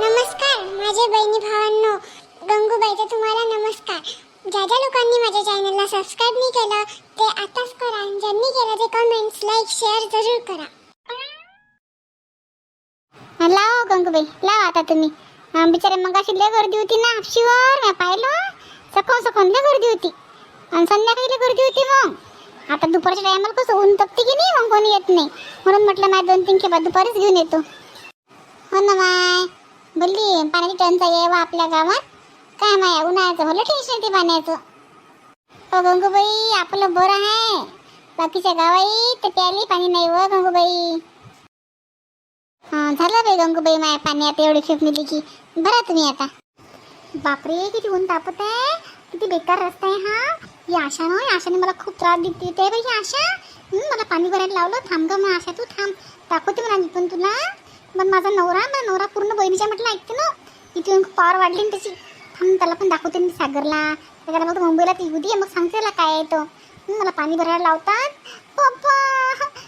नमस्कार माझे बहिणी भावांनो गंगूबाईचा तुम्हाला नमस्कार. ज्या ज्या लोकांनी माझ्या चॅनलला सबस्क्राईब नाही केलं ते आताच करा ज्यांनी केलं ते कमेंट्स लाईक शेअर जरूर करा. लाव हो गंगूबाई लाव आता तुम्ही. बिचारे मग अशी लय गर्दी होती ना शिवर मी पाहिलं. सकाळ सकाळ लय गर्दी होती. आणि संध्याकाळी लय गर्दी होती मग. आता दुपारच्या टायमाला कसं ऊन तपते की नाही मग कोणी येत नाही. म्हणून म्हटलं माझ्या दोन तीन खेपा दुपारीच घेऊन येतो. हो ना माय. बोलली पाण्याची टंचाई आहे वा आपल्या गावात. काय माया उन्हाळ्याचं भलं टेन्शन येते पाण्याचं. हो गंगूबाई आपलं बरं आहे. बाकीच्या गावाई तर प्याली पाणी नाही व गंगूबाई. हा झालं बाई गंगूबाई माया पाणी आता एवढी खेप मिली की. बरा तुम्ही आता. बापरे किती ऊन तापत आहे. किती बेकार रस्ता आहे हा. ही आशा ना आशाने मला खूप त्रास देते. ते बाई ही आशा. हं, मला पाणी भरायला लावलं. थांब ग मग आशा तू थांब. दाखवते मला मी पण तुला. पण माझा नवरा ना नवरा पूर्ण बहिणीच्या म्हटलं ऐकते ना. इथे येऊन पॉवर वाढली ना त्याची. थांब त्याला पण दाखवते मी सागरला. त्याला मग मुंबईला ती उदी मग सांगते काय आहे तो. मला पाणी भरायला लावतात. पप्पा!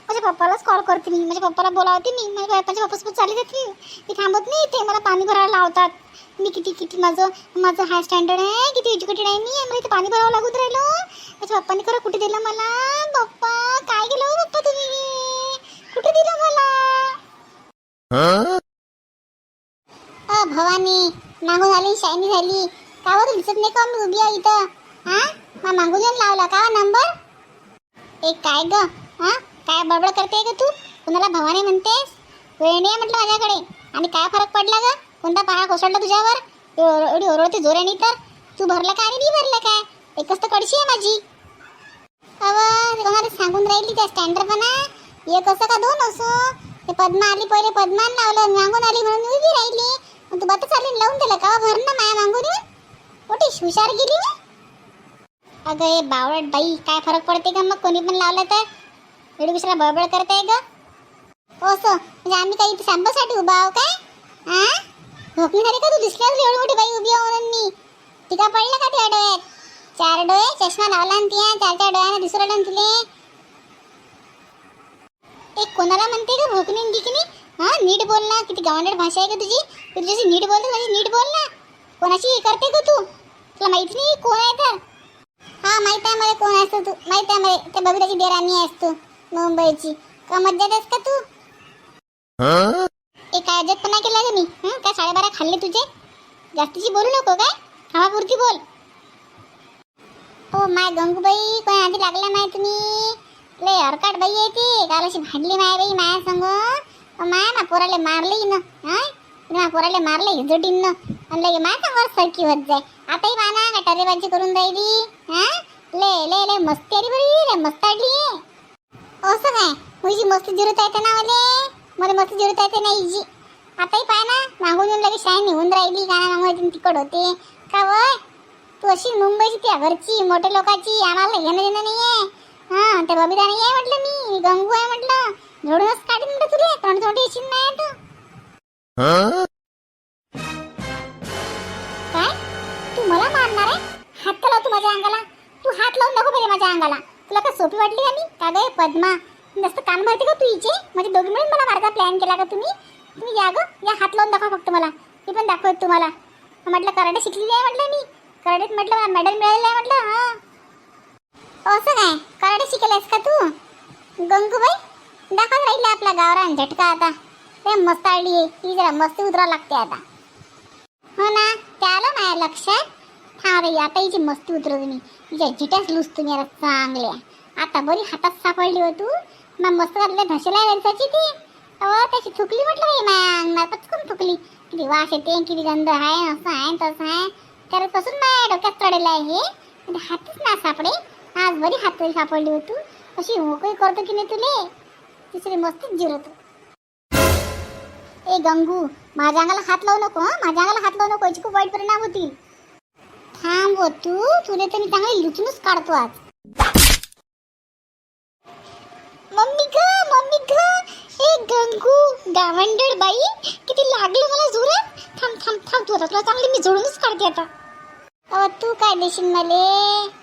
माझ्या पप्पालाच कॉल करते मी. माझ्या पप्पाला बोलावते मी. माझ्या पप्पाच्या पप्पासोबत चालली जाते. मी थांबत नाही ते मला पाणी भरायला लावतात. मी किती किती माझं माझं हाय स्टँडर्ड आहे. किती एज्युकेटेड आहे मी. मला इथे पाणी भरावं लागून राहिलो. माझ्या पप्पाने खरं कुठे दिलं मला? पप्पा काय केलं हो पप्पा तुम्ही? कुठे दिलं मला? अ भवानी मागून झाली शायनी झाली. कावर दिसत हो नाही का मी उभी आहे इथं? हा? मा मागून लावला का नंबर एक काय ग? हा? काय बडबड करते ग तू? कुणाला भवानी म्हणतेस? वेळ नाही म्हटलं माझ्याकडे. आणि काय फरक पडला ग? कोणता पहा कोसळला तुझ्यावर? एवढी ओरडते जोराने तर? तू भरलं का आणि मी भरलं काय एकच तर कडशी आहे माझी. अव कोणाला सांगून राहिली त्या स्टँडर पण एक असं का दोन असो? ते पद्मा आली पहिले पद्मान लावलं मागून आली म्हणून उभी राहिली. मग तू बत आली लावून दिलं का भरणं माया मागून? मोठी हुशार गेली मी अगं हे बावळट बाई काय फरक पडते का मग कोणी पण लावलं तर? एवढी दुसरा बळबळ करताय ग? असं म्हणजे आम्ही काही इथे उभा आहो काय? हा झोपली झाली का तू? दिसली असली एवढी मोठी बाई उभी आहो म्हणून मी. तिका पडलं का त्या डोळ्यात? चार डोळे चष्मा लावला आणि त्या चार चार डोळ्याने दिसू राहिलं तुले. एक कोणाला म्हणते का भोकणी गिकणी हा नीट बोल ना. किती गावंडर भाषा आहे का तुझी? तू तुझी नीट बोलते माझी नीट बोल ना. कोणाशी हे करते का तू? तुला माहिती नाही कोण आहे तर? हा माहीत आहे मला कोण असतो तू. माहीत आहे मला. त्या बबिताची देराणी आहेस तू मुंबईची. का मज्जात आहेस का तू? एक काय अजतपणा केला का मी? हं? काय साडेबारा खाल्ले तुझे? जास्तीची बोलू नको काय? खावापुरती बोल. ओ माय गंगूबाई कोण आधी लागला माय तुम्ही? लय हरकाट बाई आहे ती. काल अशी भांडली माय बाई माया संग. माय ना पोराले मारले ना हाय ना पोराले मारले हिजोटीन आणि लगे माय संग सरकी होत जाय. आताही माना का टरेबाजी करून राहिली? हा? ले ले ले मस्ती आली बरी ले मस्त आली. असं काय? मुझी मस्त जिरत येते ना मले मला मस्त जिरत येते ना इजी आताही पाय ना मागून येऊन लगे शाही निघून राहिली गाणं मागून तिकड होते. का वय? तू अशी मुंबईची त्या घरची मोठ्या लोकांची आम्हाला घेणं देणं नाही आहे हा ते बबिता नाही आहे म्हटलं मी गंगू आहे म्हटलं. झोडूनच काढीन म्हणतो तुला तोंड तोंड येशील नाही तू. काय? तू मला मारणार आहे? हात का लावतो माझ्या अंगाला. तू हात लावून नको पाहिजे माझ्या अंगाला. तुला का सोपी वाटली का मी? का गे पद्मा? जास्त कान भरते का तू हिचे? म्हणजे दोघी मिळून मला मारायचा प्लॅन केला का तुम्ही? तुम्ही या ग या हात लावून दाखवा फक्त मला. मी पण दाखवत तुम्हाला. म्हटलं कराटे शिकलेली आहे म्हटलं मी. कराटेत म्हटलं मला मेडल मिळालेलं आहे म्हटलं हां. असं काय? कराडे शिकलायस का तू? गंगूबाई दाखवत राहिलं आपला गावरान झटका आता. ते मस्त आली आहे. ती जरा मस्ती उतरावं लागते आता. हो ना? त्याला माझ्या लक्षात? थांब बाई आता हिची मस्ती उतरवते मी. तिच्या झिट्याच लुसतो मी आता चांगल्या. आता बरी हातात सापडली हो तू. मग मस्त घातल्या धसेला वेलसाची ती. अहो त्याची थुकली म्हटलं बाई माझ्या अंगणात पचकून थुकली. किती वास येते किती गंध आहे असं आहे तसं आहे. त्यापासून माझ्या डोक्यात चढेलं आहे. हे हातच ना सापडे. आज बरी हात सापडली होती. तू अशी मोकळी करतो की नाही तुले? तिसरी मस्तीच जिरतो ए गंगू माझ्या अंगाला हात लावू नको माझ्या अंगाला हात लावू नको याचे खूप वाईट परिणाम होतील. थांब हो तू तुले तर मी चांगली लुचूनच काढतो आज. मम्मी ग मम्मी ग ए गंगू गावंडळ बाई किती लागलं मला जोरात? थांब थांब थांब तू आता तुला चांगली मी जोडूनच काढते आता. अहो तू काय देशील मले?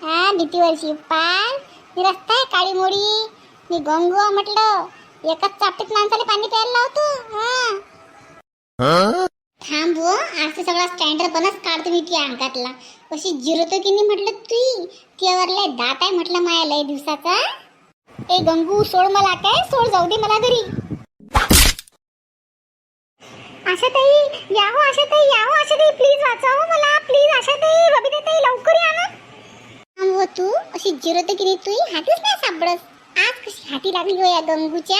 हा भीतीवरची पाल? मी रस्ता आहे काळी मोडी. मी गंगू म्हटलं एकाच चापटीत माणसाला पाणी प्यायला लावतो. हा. थांब बुवा आज ते सगळा स्टँडर्डपणच काढतो मी तुझ्या अंगातला. कशी जिरवतो की नाही म्हटलं तू? त्यावरले दात आहे म्हटलं माया लय दिवसाचा. ए गंगू सोड मला काय? सोड जाऊ दे मला घरी. आशाताई याहो आशाताई याहो आशाताई प्लीज वाचव मला. प्लीज आशाताई बबिताताई लवकर या ना. हो तू. अशी जिरवते की नाही तू हातीच नाही सापडस आज कशी हाती लागली हो या गंगूच्या?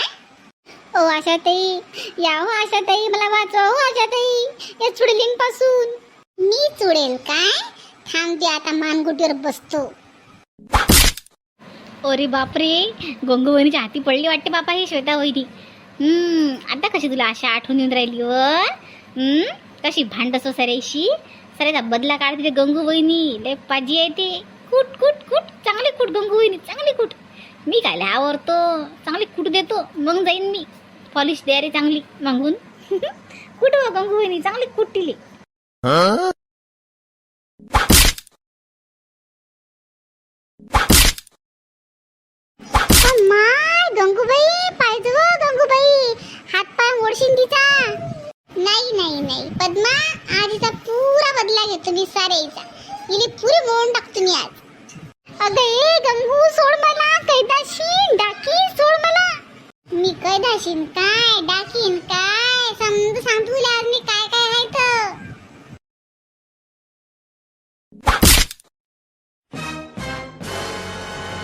ओ आशाताई या हो आशाताई मला वाचव हो आशाताई या चुडलिंग मी चुडेल काय? थांबते आता मानगुटीवर बसतो. अरे बापरे गंगोवणीच्या हाती पडली वाटते बापा ही श्वेता वहिनी. हम्म आता कशी तुला अशा आठवण येऊन राहिली व हम्म कशी भांडस सरेशी सरेचा बदला काढते ते गंगू वहिनी. लय पाजी आहे ते. कुट कुट कुट. चांगले कुट गंगू वहिनी. चांगली कुट. मी काय लय आवडतो चांगली कुट देतो. मग जाईन मी. पॉलिश द्या रे चांगली. मागून. कुट व गंगू वहिनी. चांगली कुट दिली माय गंगूबाई पाहिजे व गंगूबाई हात पाय मोडशीन तिचा नाही नाही. पद्मा आज हिचा पुरा बदला घेतो मी सारेचा हिने पुरी मोडून टाकतो मी आज. अगं ए गंगू सोड मला. कैदाशीन डाकी सोड मला. मी कैदाशीन काय डाकीन काय? समज सांगतो आज मी काय काय आहे तर.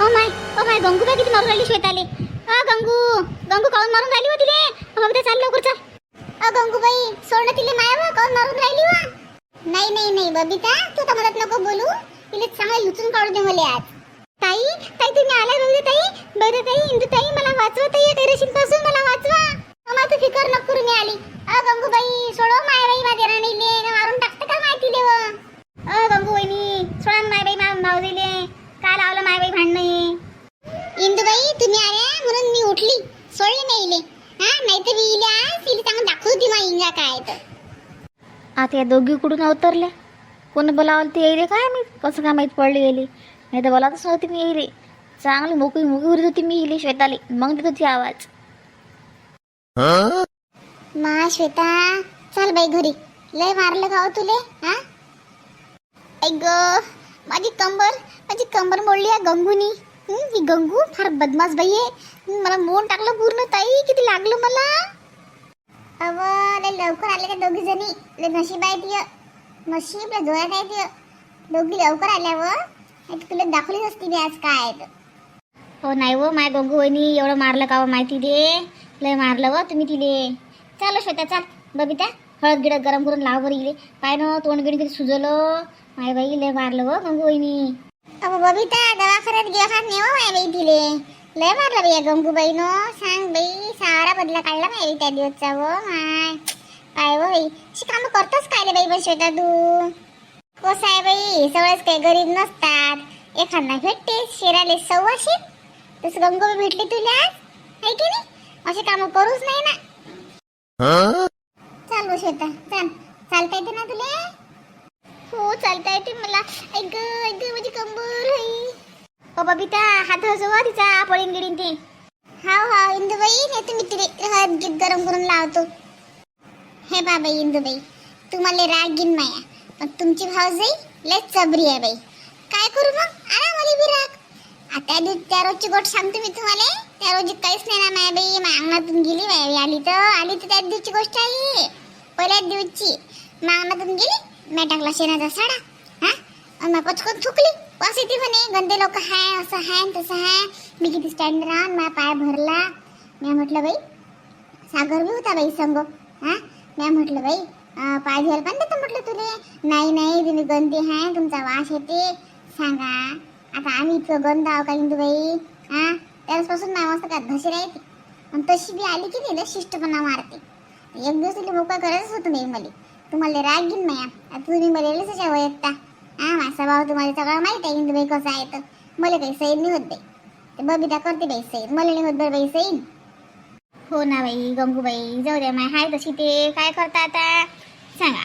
Oh my oh my Gangu बाई किती मारून राहिली श्वेताले. अ गंगू गंगू काऊन मारून राहिली होती रे हो बघते चाल लवकर चाल. अ गंगू बाई तिले माया वा काऊन मारून राहिली वा? नाही नाही नाही बबिता तू तर मदत नको बोलू. तिले चांगलं लुचून काढू दे मला आज. ताई ताई तुम्ही आल्या बघते म्हणजे ताई? बरं ताई इंदू ताई मला वाचवा ताई या पासून मला वाचवा. मला तू फिकर नको करून मी आली. अ गंगू बाई सोडो माय बाई माझ्या राणीले. मारून टाकते का माहिती देव अ गंगू वहिनी सोडा मायबाई माय बाई मा मावजीले काय लावलं माय बाई भांडणं इंदुबाई तुम्ही आल्या म्हणून मी उठली सोडली नाही इले हा नाही तर मी इले आज तिला चांगलं दाखवू इंगा काय तर? आता या दोघी कुठून अवतरल्या. कोण बोलावलं ते येईल काय मी कसं काय माहीत पडली गेली? नाही तर बोलावतच नव्हती मी येईल. चांगली मोकळी मोकळी उरत होती मी येईल श्वेताली. मग देत होती आवाज. मा श्वेता चल बाई घरी. लय मारलं का हो तुले हा? ऐक माझी कंबर माझी कंबर मोडली आहे गंगूनी. हं, गंगू फार बदमाश बाई आहे. मला मोड टाकलं पूर्ण ताई किती लागलं मला. अव ले लवकर आले का दोघी जणी? लय नशीब आहे तिय. नशीब लय जोरात आहे तिय. दोघी लवकर आल्या व तुला दाखवलीच असती मी आज काय हो नाही हो माय गोगू वहिनी एवढं मारलं का माहिती दे. लय मारलं व तुम्ही तिले. चाल श्वेता चाल. बबिता हळद गिळद गरम करून लाव बरं इले. पाय ना तोंड गिड किती सुजलं. माय बाई लय मारलं व गंगू वहिनी. अहो बबिता दवाखान्यात गिवाखान्यात नेवा माय बाई तिले. लय मारला बाई गंगूबाई नो सांग बाई सारा बदला काढला माय बाई त्या दिवसचा व. माय काय व बाई? अशी कामं करतोस काय रे बाई पण श्वेता तू? हो कसं आहे बाई सगळेच काही गरीब नसतात. एखादा भेटते शेराले सव्वाशे. तसं गंगूबाई भेटली तुला आहे की नाही? असे कामं करूच नाही ना. चाल बस श्वेता चाल. चालता येते ना तुला? हो चालता येते मला. ऐक ऐक माझी कंबर आहे ओ बबिता हात हसवा तिचा पळीन गिडीन ते. हाव हाव इंदुबाई नाही तुम्ही तिथे हळद गीत गरम करून लावतो. हे बाबा इंदुबाई तुम्हाला राग घेईन माया पण तुमची भाव जाई लय चबरी आहे बाई. काय करू मग? आला मला बी राग. आता त्या रोजची गोष्ट सांगतो मी तुम्हाला. त्या रोजी काहीच नाही ना माया बाई माझ्या अंगणातून गेली माया बाई आली तर आली तर त्या दिवशी गोष्ट आहे. पहिल्याच दिवशी माझ्या अंगणातून गेली मॅ टाकला शेणाचा साडा हा? मग पचकन थुकली. बस म्हणे गंदे लोक हाय असं हाय तसं हाय. मी किती स्टँड राहून माझा पाय भरला. मी म्हटलं बाई सागर बी होता बाई संग. हा? मी म्हटलं बाई पाय घ्यायला पण देतो म्हटलं तुले. नाही नाही तुम्ही गंदे हाय तुमचा वास येते. सांगा आता आम्ही इतकं गंद आहो का इंदू बाई हा? त्यावेळेसपासून माझ्या मस्त काय धसे राहते आणि तशी बी आली की नाही लय शिष्टपणा मारते. एक दिवस तिला मोकळा करायचंच होतं नाही मला. तुम्हाला राग घेईन माया. तुम्ही मला लसच्या वयत्ता हा माझा भाऊ तुम्हाला सगळं माहीत आहे तुम्ही कसं आहे तर. मला काही सैन नाही होत बाई. ते बबिता करते बाई सैन मला नाही होत बरं बाई सैन हो ना बाई गंगूबाई जाऊ द्या माय. हाय तशी ते. काय करता आता? सांगा.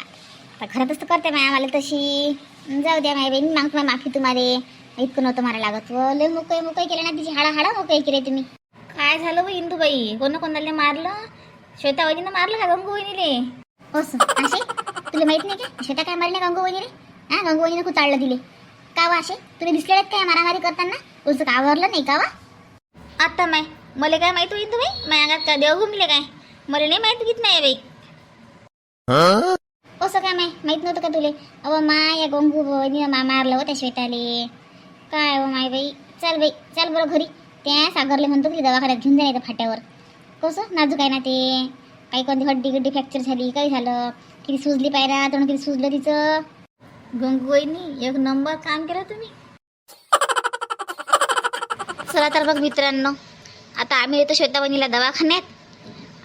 आता खरंच तर करते माय आम्हाला तशी. जाऊ द्या माय बाई मी मागतो माफी तुम्हाला. इतकं नव्हतं मला लागत व. लय मुकई मुकई केलं ना तिची हाडा हाडा मुकई केली तुम्ही. काय झालं बघ इंदूबाई कोण कोणाला मारलं? श्वेता वहिनीनं मारलं का गंगू वहिनीले? असं. असे? तुला माहीत नाही का? श्वेता काय मारली गंगू वहिनी रे हा गंगू वहिनीने खूप चाललं दिले. का वा असे? तुला दिसले आहेत काय मारामारी करताना? तुझं का आवरलं नाही का वा? आता माय मला काय माहीत होईल तुम्ही? माझ्या अंगात का देव घुमले काय? मला नाही माहीत घेत नाही बाई. असं काय माय? माहीत नव्हतं का तुले? अव माय या गंगू मा मारलं हो त्या श्वेताले. काय हो माय बाई? चल बाई चल बरं घरी. त्या सागरले म्हणतो की दवाखान्यात घेऊन जा नाही तर फाट्यावर. कसं? नाजूक आहे ना ते. काही कोणती हड्डी गिड्डी फ्रॅक्चर झाली काही झालं. किती सुजली पायरा तोंड किती सुजलं तिचं. गंगूबाईनी एक नंबर काम केलं तुम्ही. चला तर बघ मित्रांनो आता आम्ही येतो श्वेताबहिणीला दवाखान्यात.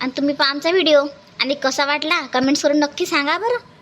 आणि तुम्ही पहा आमचा व्हिडिओ आणि कसा वाटला? कमेंट्स करून नक्की सांगा बरं.